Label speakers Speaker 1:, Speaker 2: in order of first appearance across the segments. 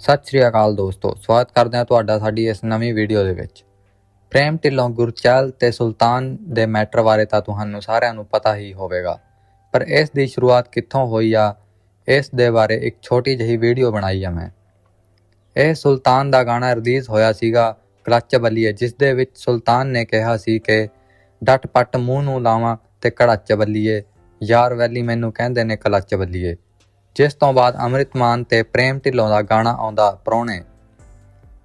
Speaker 1: ਸਤਿ ਸ਼੍ਰੀ ਅਕਾਲ ਦੋਸਤੋ, ਸਵਾਗਤ ਕਰਦੇ ਹਾਂ ਤੁਹਾਡਾ ਸਾਡੀ ਇਸ ਨਵੀਂ ਵੀਡੀਓ ਦੇ ਵਿੱਚ। ਪ੍ਰੇਮ ਢਿੱਲੋਂ ਗੁਰਚਲ ਤੇ ਸੁਲਤਾਨ ਦੇ ਮੈਟਰ ਬਾਰੇ ਤਾਂ ਤੁਹਾਨੂੰ ਸਾਰਿਆਂ ਨੂੰ ਪਤਾ ਹੀ ਹੋਵੇਗਾ। ਪਰ ਇਸ ਦੀ ਸ਼ੁਰੂਆਤ ਕਿੱਥੋਂ ਹੋਈ ਆ, ਇਸ ਦੇ ਬਾਰੇ ਇੱਕ ਛੋਟੀ ਜਿਹੀ ਵੀਡੀਓ ਬਣਾਈ ਆ ਮੈਂ। ਇਹ ਸੁਲਤਾਨ ਦਾ ਗਾਣਾ ਰਿਲੀਜ਼ ਹੋਇਆ ਸੀਗਾ ਕਲੱਚ ਬੱਲੀਏ, ਜਿਸ ਦੇ ਵਿੱਚ ਸੁਲਤਾਨ ਨੇ ਕਿਹਾ ਸੀ ਕਿ, ਡੱਟ ਪੱਟ ਮੂੰਹ ਨੂੰ ਲਾਵਾਂ ਤੇ ਕੜੱਚ ਬੱਲੀਏ, ਯਾਰ ਵੈਲੀ ਮੈਨੂੰ ਕਹਿੰਦੇ ਨੇ ਕਲੱਚ ਬੱਲੀਏ। ਜਿਸ ਤੋਂ ਬਾਅਦ ਅੰਮ੍ਰਿਤ ਮਾਨ ਤੇ ਪ੍ਰੇਮ ਢਿੱਲੋਂ ਦਾ ਗਾਣਾ ਆਉਂਦਾ ਪ੍ਰਾਹੁਣੇ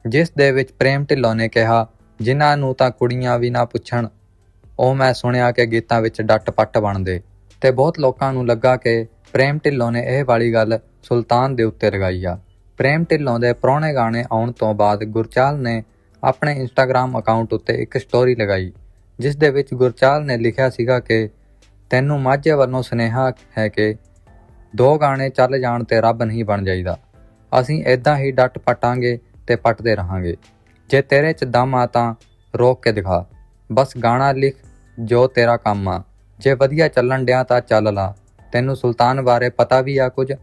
Speaker 1: ਜਿਸ ਦੇ ਵਿੱਚ ਪ੍ਰੇਮ ਢਿੱਲੋਂ ਨੇ ਕਿਹਾ, ਜਿਨ੍ਹਾਂ ਨੂੰ ਤਾਂ ਕੁੜੀਆਂ ਵੀ ਨਾ ਪੁੱਛਣ, ਉਹ ਮੈਂ ਸੁਣਿਆ ਕਿ ਗੀਤਾਂ ਵਿੱਚ ਡੱਟ ਪੱਟ ਬਣਦੇ। ਤੇ ਬਹੁਤ ਲੋਕਾਂ ਨੂੰ ਲੱਗਾ ਕਿ ਪ੍ਰੇਮ ਢਿੱਲੋਂ ਨੇ ਇਹ ਵਾਲੀ ਗੱਲ ਸੁਲਤਾਨ ਦੇ ਉੱਤੇ ਲਗਾਈ ਆ। ਪ੍ਰੇਮ ਢਿੱਲੋਂ ਦੇ ਪੁਰਾਣੇ ਗਾਣੇ ਆਉਣ ਤੋਂ ਬਾਅਦ ਗੁਰਚਾਲ ਨੇ ਆਪਣੇ ਇੰਸਟਾਗ੍ਰam ਅਕਾਊਂਟ ਉੱਤੇ ਇੱਕ ਸਟੋਰੀ ਲਗਾਈ, ਜਿਸ ਦੇ ਵਿੱਚ ਗੁਰਚਾਲ ਨੇ ਲਿਖਿਆ ਸੀਗਾ ਕਿ, ਤੈਨੂੰ ਮਾਝੇ ਵੱਲੋਂ ਸੁਨੇਹਾ ਹੈ ਕਿ ਦੋ ਗਾਣੇ ਚੱਲ ਜਾਣ ਤੇ ਰੱਬ ਨਹੀਂ ਬਣ ਜਾਈਦਾ। ਅਸੀਂ ਇਦਾਂ ਹੀ ਡੱਟ ਪਟਾਂਗੇ ਤੇ ਪਟਦੇ ਰਹਾਂਗੇ। ਜੇ ਤੇਰੇ ਚ ਦਮ ਆ ਤਾਂ ਰੋਕ ਕੇ ਦਿਖਾ। ਬਸ ਗਾਣਾ ਲਿਖ, ਜੋ ਤੇਰਾ ਕੰਮ ਆ। ਜੇ ਵਧੀਆ ਚੱਲਣ ਡਿਆ ਤਾਂ ਚੱਲ ਲਾ। ਤੈਨੂੰ ਸੁਲਤਾਨ ਬਾਰੇ ਪਤਾ ਵੀ ਆ ਕੁਝ।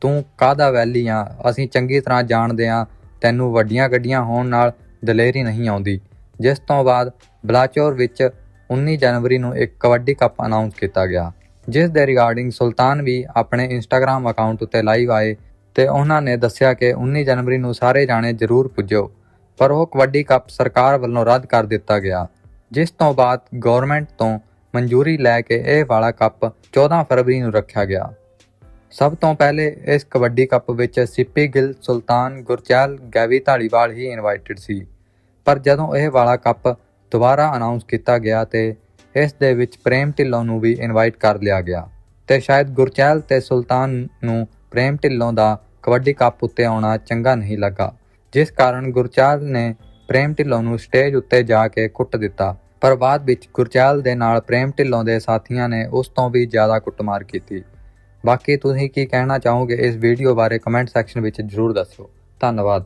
Speaker 1: ਤੂੰ ਕਾਹਦਾ ਵੈਲੀ ਆ? ਅਸੀਂ ਚੰਗੀ ਤਰ੍ਹਾਂ ਜਾਣਦੇ ਆ। ਤੈਨੂੰ ਵੱਡੀਆਂ ਗੱਡੀਆਂ ਹੋਣ ਨਾਲ ਦਲੇਰੀ ਨਹੀਂ ਆਉਂਦੀ। ਜਿਸ ਤੋਂ ਬਾਅਦ ਬਲਾਚੌਰ ਵਿੱਚ 19 ਜਨਵਰੀ ਨੂੰ ਇੱਕ ਕਬੱਡੀ ਕੱਪ ਅਨਾਉਂਸ ਕੀਤਾ ਗਿਆ। ਜਿਸ ਦੇ ਰਿਗਾਰਡਿੰਗ ਸੁਲਤਾਨ ਵੀ ਆਪਣੇ ਇੰਸਟਾਗ੍ਰam ਅਕਾਊਂਟ ਉੱਤੇ ਲਾਈਵ ਆਏ ਤੇ ਉਹਨਾਂ ਨੇ ਦੱਸਿਆ ਕਿ 19 ਜਨਵਰੀ ਨੂੰ ਸਾਰੇ ਜਾਣੇ ਜ਼ਰੂਰ ਪੁੱਜੋ, ਪਰ ਉਹ ਕਬੱਡੀ ਕੱਪ ਸਰਕਾਰ ਵੱਲੋਂ ਰੱਦ ਕਰ ਦਿੱਤਾ ਗਿਆ, ਜਿਸ ਤੋਂ ਬਾਅਦ ਗਵਰਨਮੈਂਟ ਤੋਂ ਮਨਜ਼ੂਰੀ ਲੈ ਕੇ ਇਹ ਵਾਲਾ ਕੱਪ 14 ਫਰਵਰੀ ਨੂੰ ਰੱਖਿਆ ਗਿਆ। ਸਭ ਤੋਂ ਪਹਿਲੇ ਇਸ ਕਬੱਡੀ ਕੱਪ ਵਿੱਚ ਸਿੱਪੀ ਗਿੱਲ, ਸੁਲਤਾਨ, ਗੁਰਚੈਲ, ਗੈਵੀ ਢਾਲੀਵਾਲ ਹੀ ਇਨਵਾਈਟਡ ਸੀ, ਪਰ ਜਦੋਂ ਇਹ ਵਾਲਾ ਕੱਪ ਦੁਬਾਰਾ ਅਨਾਉਂਸ ਕੀਤਾ ਗਿਆ ਤੇ ਇਸ ਦੇ ਵਿੱਚ ਪ੍ਰੇਮ ਢਿੱਲੋਂ ਨੂੰ ਵੀ ਇਨਵਾਈਟ ਕਰ ਲਿਆ ਗਿਆ ਤੇ ਸ਼ਾਇਦ ਗੁਰਚੈਲ ਤੇ ਸੁਲਤਾਨ ਨੂੰ ਪ੍ਰੇਮ ਢਿੱਲੋਂ ਦਾ ਕਬੱਡੀ ਕੱਪ ਉੱਤੇ ਆਉਣਾ ਚੰਗਾ ਨਹੀਂ ਲੱਗਾ, ਜਿਸ ਕਾਰਨ ਗੁਰਚੈਲ ਨੇ ਪ੍ਰੇਮ ਢਿੱਲੋਂ ਨੂੰ ਸਟੇਜ ਉੱਤੇ ਜਾ ਕੇ ਕੁੱਟ ਦਿੱਤਾ। ਪਰ ਬਾਅਦ ਵਿੱਚ ਗੁਰਚੈਲ ਦੇ ਨਾਲ ਪ੍ਰੇਮ ਢਿੱਲੋਂ ਦੇ ਸਾਥੀਆਂ ਨੇ ਉਸ ਤੋਂ ਵੀ ਜ਼ਿਆਦਾ ਕੁੱਟਮਾਰ ਕੀਤੀ। ਬਾਕੀ ਤੁਸੀਂ ਕੀ ਕਹਿਣਾ ਚਾਹੋਗੇ ਇਸ ਵੀਡੀਓ ਬਾਰੇ ਕਮੈਂਟ ਸੈਕਸ਼ਨ ਵਿੱਚ ਜਰੂਰ ਦੱਸੋ। ਧੰਨਵਾਦ।